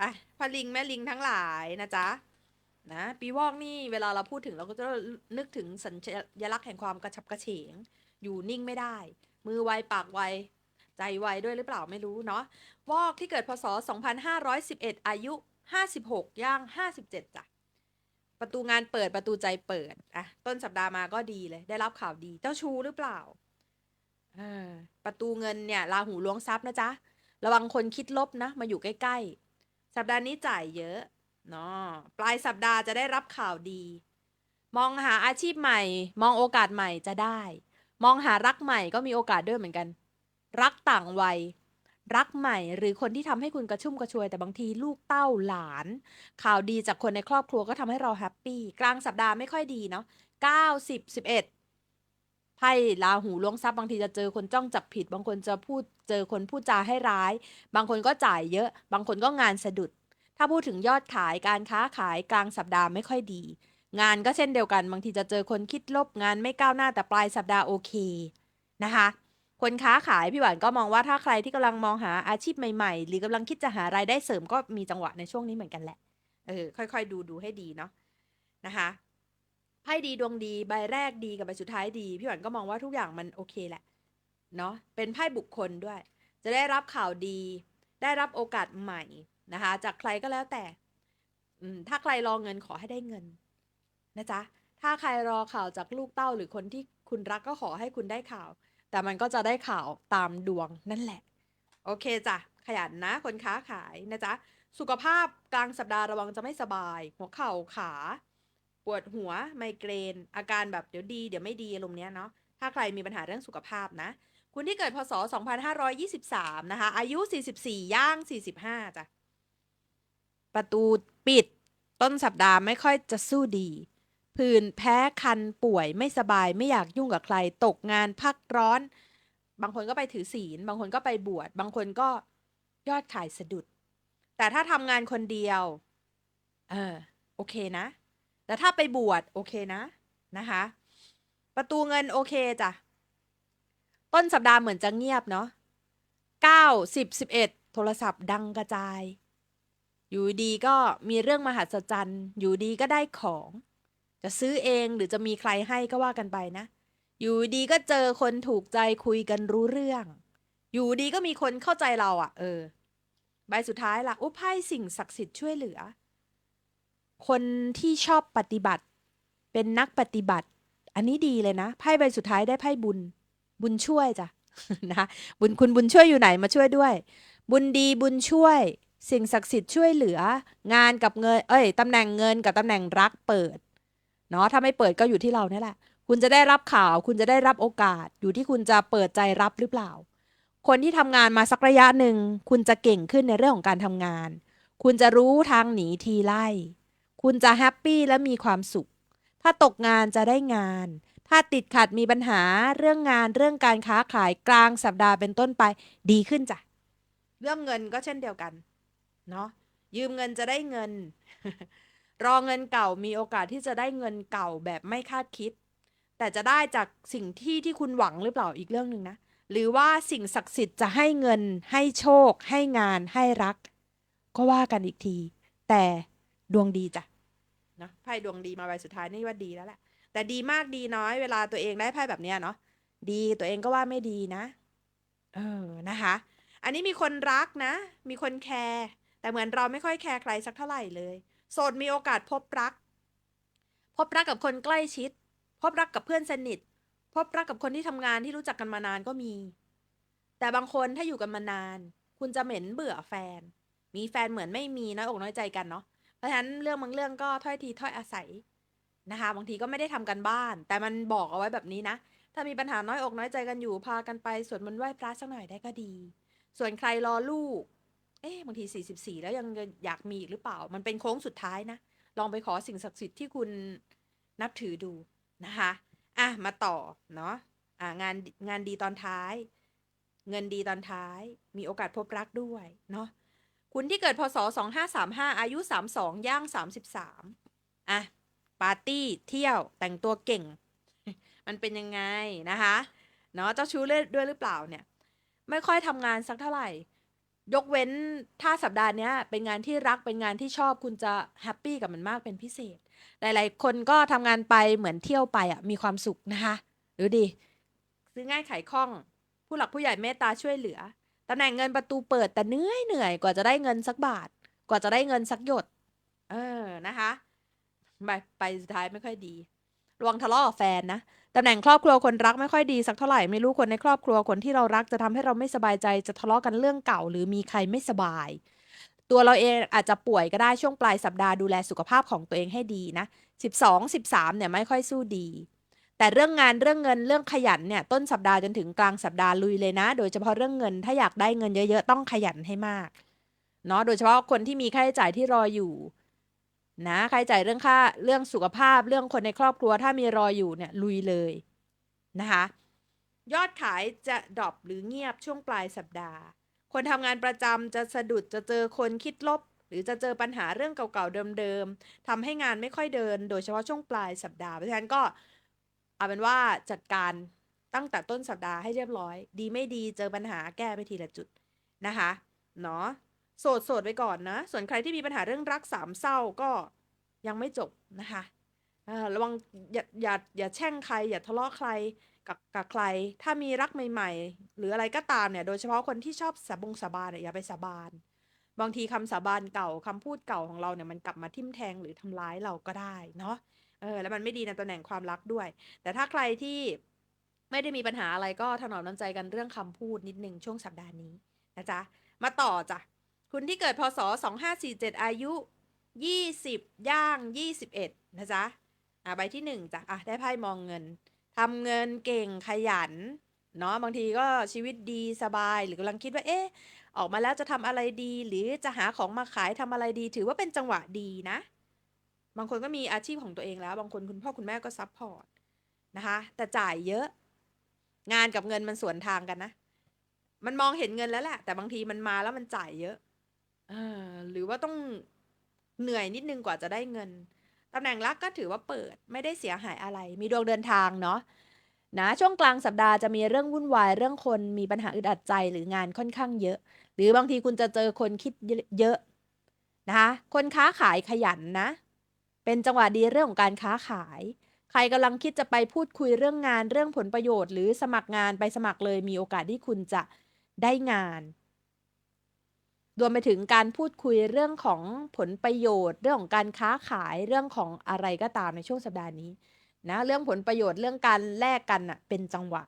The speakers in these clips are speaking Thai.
อะพลิงแม่ลิงทั้งหลายนะจ๊ะนะปีวอกนี่เวลาเราพูดถึงเราก็จะนึกถึงสัญลักษณ์แห่งความกระฉับกระเฉง อยู่นิ่งไม่ได้ มือไวปากไวใจไวด้วยหรือเปล่าไม่รู้เนาะวอกที่เกิดพศ 2511 อายุ 56 ย่าง 57จ้ะประตูงานเปิดประตูใจเปิดอะต้นสัปดาห์มาก็ดีเลย ได้รับข่าวดีเจ้าชูหรือเปล่าอ่าประตูเงินเนี่ยราหูล้วงทรัพย์นะจ๊ะ ระวังคนคิดลบนะ มาอยู่ใกล้ ๆ สัปดาห์นี้จ่ายเยอะเนาะปลายสัปดาห์จะได้รับข่าวดี มองหาอาชีพใหม่ มองโอกาสใหม่จะได้ มองหารักใหม่ก็มีโอกาสด้วยเหมือนกัน รักต่างวัย รักใหม่หรือคนที่ทำให้คุณกระชุ่มกระชวย แต่บางทีลูกเต้าหลาน ข่าวดีจากคนในครอบครัวก็ทำให้เราแฮปปี้กลางสัปดาห์ไม่ค่อยดีเนาะเก้าสิบสิบเอ็ด ไพ่ลาหูล้วงทรัพย์บางทีจะเจอคนจ้องจับผิด บางคนจะพูดเจอคนพูดจาให้ร้าย บางคนก็จ่ายเยอะ บางคนก็งานสะดุด ถ้าพูดถึงยอดขายการค้าขายกลางสัปดาห์ไม่ค่อยดี งานก็เช่นเดียวกัน บางทีจะเจอคนคิดลบงานไม่ก้าวหน้าแต่ปลายสัปดาห์โอเคนะคะคนค้าขายพี่หวานก็มองว่าถ้าใครที่กำลังมองหาอาชีพใหม่ๆ หรือกำลังคิดจะหารายได้เสริมก็มีจังหวะในช่วงนี้เหมือนกันแหละ เออ ค่อยๆ ดูดูให้ดีเนาะนะคะ ไพ่ดีดวงดีใบแรกดีกับใบสุดท้ายดี พี่หวานก็มองว่าทุกอย่างมันโอเคแหละเนาะเป็นไพ่บุคคลด้วย จะได้รับข่าวดี ได้รับโอกาสใหม่นะคะ จากใครก็แล้วแต่ถ้าใครรอเงินขอให้ได้เงินนะจ๊ะถ้าใครรอข่าวจากลูกเต้าหรือคนที่คุณรักก็ขอให้คุณได้ข่าว แต่มันก็จะได้ข่าวตามดวงนั่นแหละ โอเคจ้ะขยันนะคนค้าขายนะจ๊ะสุขภาพกลางสัปดาห์ระวังจะไม่สบาย หัวเข่าขา ปวดหัวไมเกรน อาการแบบเดี๋ยวดีเดี๋ยวไม่ดีอารมณ์เนี้ยเนาะถ้าใครมีปัญหาเรื่องสุขภาพนะคุณที่เกิดพศ 2523 นะคะ อายุ 44 ย่าง 45 จ้ะ ประตูปิด ต้นสัปดาห์ไม่ค่อยจะสู้ดี ผื่นแพ้คันป่วยไม่สบายไม่อยากยุ่งกับใคร ตกงานพักร้อน บางคนก็ไปถือศีล บางคนก็ไปบวช บางคนก็ยอดขายสะดุด แต่ถ้าทำงานคนเดียว เออ โอเคนะ แต่ถ้าไปบวชโอเคนะนะคะ ประตูเงินโอเคจ้ะ ต้นสัปดาห์เหมือนจะเงียบเนาะเก้าสิบสิบเอ็ดโทรศัพท์ดังกระจาย อยู่ดีก็มีเรื่องมหัศจรรย์อยู่ดีก็ได้ของ จะซื้อเองหรือจะมีใครให้ก็ว่ากันไปนะ อยู่ดีก็เจอคนถูกใจคุยกันรู้เรื่อง อยู่ดีก็มีคนเข้าใจเราอะ่ะ เออ ใบสุดท้ายล่ะอุยไพ่สิ่งศักดิ์สิทธิ์ช่วยเหลือ คนที่ชอบปฏิบัติ เป็นนักปฏิบัติ อันนี้ดีเลยนะไพ่ใบสุดท้ายได้ไพ่บุญ บุญช่วยจ้ะนะบุญคุณบุญช่วยอยู่ไหนมาช่วยด้วย บุญดีบุญช่วย สิ่งศักดิ์สิทธิ์ช่วยเหลือ งานกับเงิน เอ้ยตำแหน่งเงินกับตำแหน่งรักเปิดเนาะถ้าไม่เปิดก็อยู่ที่เราเนี่ยแหละ คุณจะได้รับข่าว คุณจะได้รับโอกาส อยู่ที่คุณจะเปิดใจรับหรือเปล่า คนที่ทำงานมาสักระยะหนึ่ง คุณจะเก่งขึ้นในเรื่องของการทำงาน คุณจะรู้ทางหนีทีไล่ คุณจะแฮปปี้และมีความสุข ถ้าตกงานจะได้งาน ถ้าติดขัดมีปัญหาเรื่องงานเรื่องการค้าขายกลางสัปดาห์เป็นต้นไปดีขึ้นจ้ะ เรื่องเงินก็เช่นเดียวกัน เนาะยืมเงินจะได้เงิน รอเงินเก่ามีโอกาสที่จะได้เงินเก่าแบบไม่คาดคิด แต่จะได้จากสิ่งที่ที่คุณหวังหรือเปล่าอีกเรื่องหนึ่งนะ หรือว่าสิ่งศักดิ์สิทธิ์จะให้เงิน ให้โชค ให้งาน ให้รัก ก็ว่ากันอีกที แต่ ดวงดีจ้ะนะไพ่ดวงดีมาใบสุดท้ายนี่ว่าดีแล้วแหละแต่ดีมากดีน้อยเวลาตัวเองได้ไพ่แบบเนี้ยเนาะดีตัวเองก็ว่าไม่ดีนะ เออนะคะ อันนี้มีคนรักนะ มีคนแคร์แต่เหมือนเราไม่ค่อยแคร์ใครสักเท่าไหร่เลย โสดมีโอกาสพบรัก พบรักกับคนใกล้ชิด พบรักกับเพื่อนสนิท พบรักกับคนที่ทำงานที่รู้จักกันมานานก็มี แต่บางคนถ้าอยู่กันมานาน คุณจะเหม็นเบื่อแฟน มีแฟนเหมือนไม่มีน้อยอกน้อยใจกันเนาะ เพราะฉะนั้นเรื่องบางเรื่องก็ถ้อยทีถ้อยอาศัยนะคะ บางทีก็ไม่ได้ทำกันบ้าน แต่มันบอกเอาไว้แบบนี้นะ ถ้ามีปัญหาน้อยอกน้อยใจกันอยู่พากันไปสวดมนต์ไหว้พระสักหน่อยได้ก็ดี ส่วนใครรอลูก เอ๊ะบางที 44 แล้วยังอยากมีอีกหรือเปล่า มันเป็นโค้งสุดท้ายนะ ลองไปขอสิ่งศักดิ์สิทธิ์ที่คุณนับถือดูนะคะอะมาต่อเนาะอะงานงานดีตอนท้าย เงินดีตอนท้าย มีโอกาสพบรักด้วยเนาะ คุณที่เกิดพศ 2535 อายุ 32 ย่าง 33 อะ ปาร์ตี้เที่ยวแต่งตัวเก่ง มันเป็นยังไงนะคะ เนาะเจ้าชู้เล่นด้วยหรือเปล่าเนี่ย ไม่ค่อยทำงานสักเท่าไหร่ ยกเว้นถ้าสัปดาห์นี้เป็นงานที่รักเป็นงานที่ชอบคุณจะแฮปปี้กับมันมากเป็นพิเศษ หลายๆ คนก็ทำงานไปเหมือนเที่ยวไปอะมีความสุขนะคะหรือดีซื้อง่ายขายคล่อง ผู้หลักผู้ใหญ่เมตตาช่วยเหลือ ตำแหน่งเงินประตูเปิดแต่เหนื่อยเหนื่อยกว่าจะได้เงินสักบาท กว่าจะได้เงินสักหยด เออนะคะไปไปสุดท้ายไม่ค่อยดีระวังทะเลาะกับแฟนนะตำแหน่งครอบครัวคนรักไม่ค่อยดีสักเท่าไหร่ไม่รู้คนในครอบครัวคนที่เรารักจะทำให้เราไม่สบายใจจะทะเลาะกันเรื่องเก่า หรือมีใครไม่สบาย ตัวเราเองอาจจะป่วยก็ได้ช่วงปลายสัปดาห์ดูแลสุขภาพของตัวเองให้ดีนะ 12 13เนี่ยไม่ค่อยสู้ดี แต่เรื่องงานเรื่องเงินเรื่องขยันเนี่ยต้นสัปดาห์จนถึงกลางสัปดาห์ลุยเลยนะ โดยเฉพาะเรื่องเงินถ้าอยากได้เงินเยอะๆ ต้องขยันให้มากเนาะโดยเฉพาะคนที่มีค่าใช้จ่ายที่รออยู่นะค่าใช้จ่ายเรื่องค่าเรื่องสุขภาพเรื่องคนในครอบครัวถ้ามีรออยู่เนี่ยลุยเลยนะคะยอดขายจะดรอปหรือเงียบช่วงปลายสัปดาห์ คนทำงานประจำจะสะดุดจะเจอคนคิดลบ หรือจะเจอปัญหาเรื่องเก่าๆเดิมๆทำให้งานไม่ค่อยเดิน โดยเฉพาะช่วงปลายสัปดาห์เพราะฉะนั้นก็ เอาเป็นว่าจัดการตั้งแต่ต้นสัปดาห์ให้เรียบร้อย ดีไม่ดีเจอปัญหาแก้ไปทีละจุดนะคะเนาะโสดโสดไว้ก่อนนะ ส่วนใครที่มีปัญหาเรื่องรักสามเศร้าก็ยังไม่จบนะคะระวังอย่าอย่าอย่าแช่งใคร อย่าทะเลาะใครกับกับใคร ถ้ามีรักใหม่ ๆ หรืออะไรก็ตามเนี่ย โดยเฉพาะคนที่ชอบสาบงสาบานเนี่ยอย่าไปสาบาน บางทีคำสาบานเก่าคำพูดเก่าของเราเนี่ยมันกลับมาทิ่มแทงหรือทำร้ายเราก็ได้เนาะ เออแล้วมันไม่ดีในตำแหน่งความรักด้วย แต่ถ้าใครที่ไม่ได้มีปัญหาอะไรก็ถนอมน้ำใจกันเรื่องคำพูดนิดนึงช่วงสัปดาห์นี้นะจ๊ะ มาต่อจ้ะ คุณที่เกิดพศ 2547 อายุ 20 ย่าง 21 นะจ๊ะ อะใบที่ 1จ้ะ อะ ได้ไพ่มองเงินทำเงินเก่งขยัน เนาะบางทีก็ชีวิตดีสบายหรือกำลังคิดว่า เอ๊ะ ออกมาแล้วจะทำอะไรดี หรือจะหาของมาขายทำอะไรดี ถือว่าเป็นจังหวะดีนะ บางคนก็มีอาชีพของตัวเองแล้ว บางคนคุณพ่อคุณแม่ก็ซัพพอร์ตนะคะ แต่จ่ายเยอะ งานกับเงินมันสวนทางกันนะ มันมองเห็นเงินแล้วแหละ แต่บางทีมันมาแล้วมันจ่ายเยอะอหรือว่าต้องเหนื่อยนิดนึงกว่าจะได้เงินตำแหน่งรักก็ถือว่าเปิดไม่ได้เสียหายอะไร มีดวงเดินทางเนาะนะช่วงกลางสัปดาห์จะมีเรื่องวุ่นวายเรื่องคนมีปัญหาอึดอัดใจหรืองานค่อนข้างเยอะ หรือบางทีคุณจะเจอคนคิดเยอะนะคะคนค้าขายขยันนะ เป็นจังหวะดีเรื่องของการค้าขาย ใครกำลังคิดจะไปพูดคุยเรื่องงานเรื่องผลประโยชน์ หรือสมัครงานไปสมัครเลยมีโอกาสที่คุณจะได้งานรวมไปถึงการพูดคุยเรื่องของผลประโยชน์ เรื่องของการค้าขายเรื่องของอะไรก็ตามในช่วงสัปดาห์นี้นะเรื่องผลประโยชน์เรื่องการแลกกันอะเป็นจังหวะ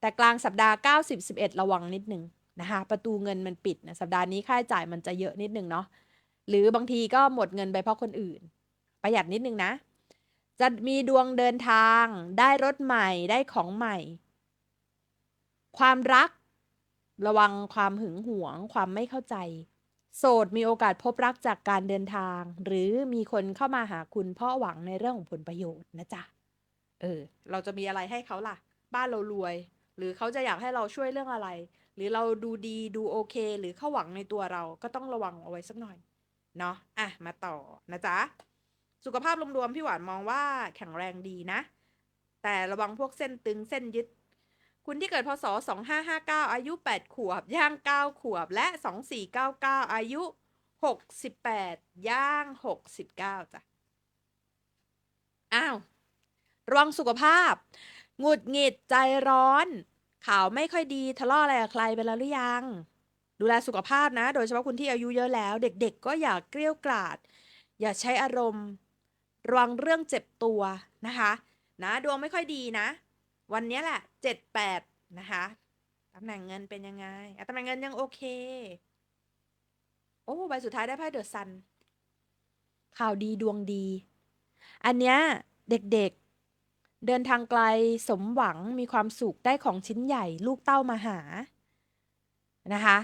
แต่กลางสัปดาห์ 90 11 ระวังนิดนึงนะคะประตูเงินมันปิดนะสัปดาห์นี้ค่าใช้จ่ายมันจะเยอะนิดนึงเนาะหรือบางทีก็หมดเงินไปเพราะคนอื่น ประหยัดนิดนึงนะ จะมีดวงเดินทาง ได้รถใหม่ได้ของใหม่ ความรัก ระวังความหึงหวง ความไม่เข้าใจ โสดมีโอกาสพบรักจากการเดินทาง หรือมีคนเข้ามาหาคุณเพราะหวังในเรื่องของผลประโยชน์นะจ๊ะเออ เราจะมีอะไรให้เขาล่ะ บ้านเรารวย หรือเขาจะอยากให้เราช่วยเรื่องอะไร หรือเราดูดีดูโอเค หรือเขาหวังในตัวเราก็ต้องระวังเอาไว้สักหน่อย เนาะอะ มาต่อนะจ๊ะ สุขภาพรวมๆพี่หวานมองว่าแข็งแรงดีนะ แต่ระวังพวกเส้นตึงเส้นยึด คุณที่เกิดพศ 2559 อายุ 8 ขวบ ย่าง 9 ขวบ และ 2499 อายุ 68 ย่าง 69 จ้ะ อ้าว ระวังสุขภาพ หงุดหงิดใจร้อน ข่าวไม่ค่อยดีทะเลาะอะไรกับใครไปแล้วหรือยัง ดูแลสุขภาพนะ โดยเฉพาะคุณที่อายุเยอะแล้ว เด็กๆ ก็อย่าเกลี้ยวกราดอย่าใช้อารมณ์ ระวังเรื่องเจ็บตัวนะคะนะดวงไม่ค่อยดีนะ วันนี้แหละเจ็ดแปดนะคะตำแหน่งเงินเป็นยังไงตำแหน่งเงินยังโอเค โอ้ใบสุดท้ายได้ไพ่เดอะซันข่าวดีดวงดี อันเนี้ยเด็กๆ เดินทางไกลสมหวังมีความสุขได้ของชิ้นใหญ่ ลูกเต้ามาหานะคะ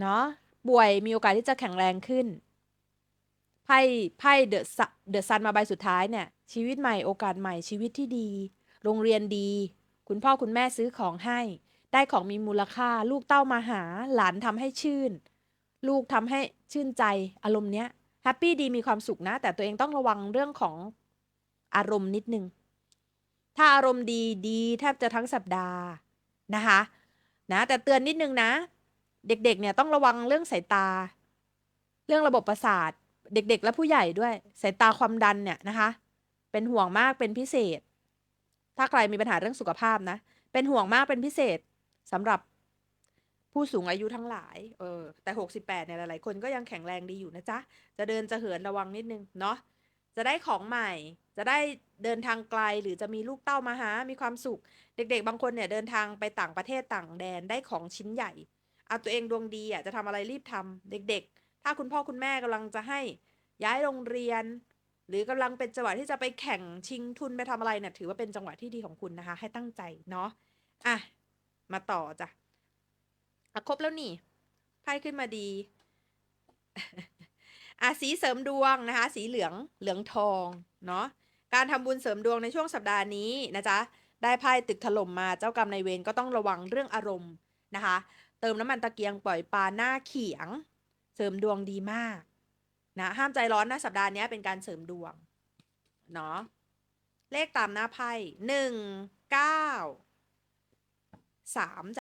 เนาะป่วยมีโอกาสที่จะแข็งแรงขึ้น ไพ่ไพ่เดอะเดอะซันมาใบสุดท้ายเนี่ย ชีวิตใหม่โอกาสใหม่ชีวิตที่ดี โรงเรียนดี คุณพ่อคุณแม่ซื้อของให้ ได้ของมีมูลค่า ลูกเต้ามาหา หลานทำให้ชื่น ลูกทำให้ชื่นใจอารมณ์เนี้ยแฮปปี้ดีมีความสุขนะ แต่ตัวเองต้องระวังเรื่องของอารมณ์นิดนึง ถ้าอารมณ์ดีดีแทบจะทั้งสัปดาห์นะคะนะแต่เตือนนิดนึงนะ เด็กๆเนี่ยต้องระวังเรื่องสายตา เรื่องระบบประสาท เด็กๆ และผู้ใหญ่ด้วยสายตาความดันเนี่ยนะคะ เป็นห่วงมากเป็นพิเศษ ถ้าใครมีปัญหาเรื่องสุขภาพนะ เป็นห่วงมากเป็นพิเศษสำหรับผู้สูงอายุทั้งหลาย เออ แต่หกสิบแปดเนี่ย หลาย ๆ คนก็ยังแข็งแรงดีอยู่นะจ๊ะ จะเดินจะเหินระวังนิดนึง เนาะ จะได้ของใหม่ จะได้เดินทางไกล หรือจะมีลูกเต้ามาหา มีความสุข เด็ก ๆ บางคนเนี่ยเดินทางไปต่างประเทศต่างแดนได้ของชิ้นใหญ่ เอาตัวเองดวงดีอะ จะทำอะไรรีบทำเด็ก ๆ ถ้าคุณพ่อคุณแม่กำลังจะให้ย้ายโรงเรียน หรือกำลังเป็นจังหวะที่จะไปแข่งชิงทุนไปทำอะไรเนี่ยถือว่าเป็นจังหวะที่ดีของคุณนะคะ ให้ตั้งใจเนาะอะมาต่อจ้ะอะครบแล้วนี่ไพ่ขึ้นมาดีอะสีเสริมดวงนะคะ สีเหลืองเหลืองทองเนาะการทำบุญเสริมดวงในช่วงสัปดาห์นี้นะจ๊ะได้ไพ่ตึกถล่มมาเจ้ากรรมนายเวรก็ต้องระวังเรื่องอารมณ์นะคะ เติมน้ำมันตะเกียงปล่อยปลาหน้าเขียง ริมดวงดีมากนะห้ามใจร้อนนะสัปดาห์นี้เป็นการเสริมดวงเนาะเลขตามหน้าไพ่หนึ่งเก้าสาม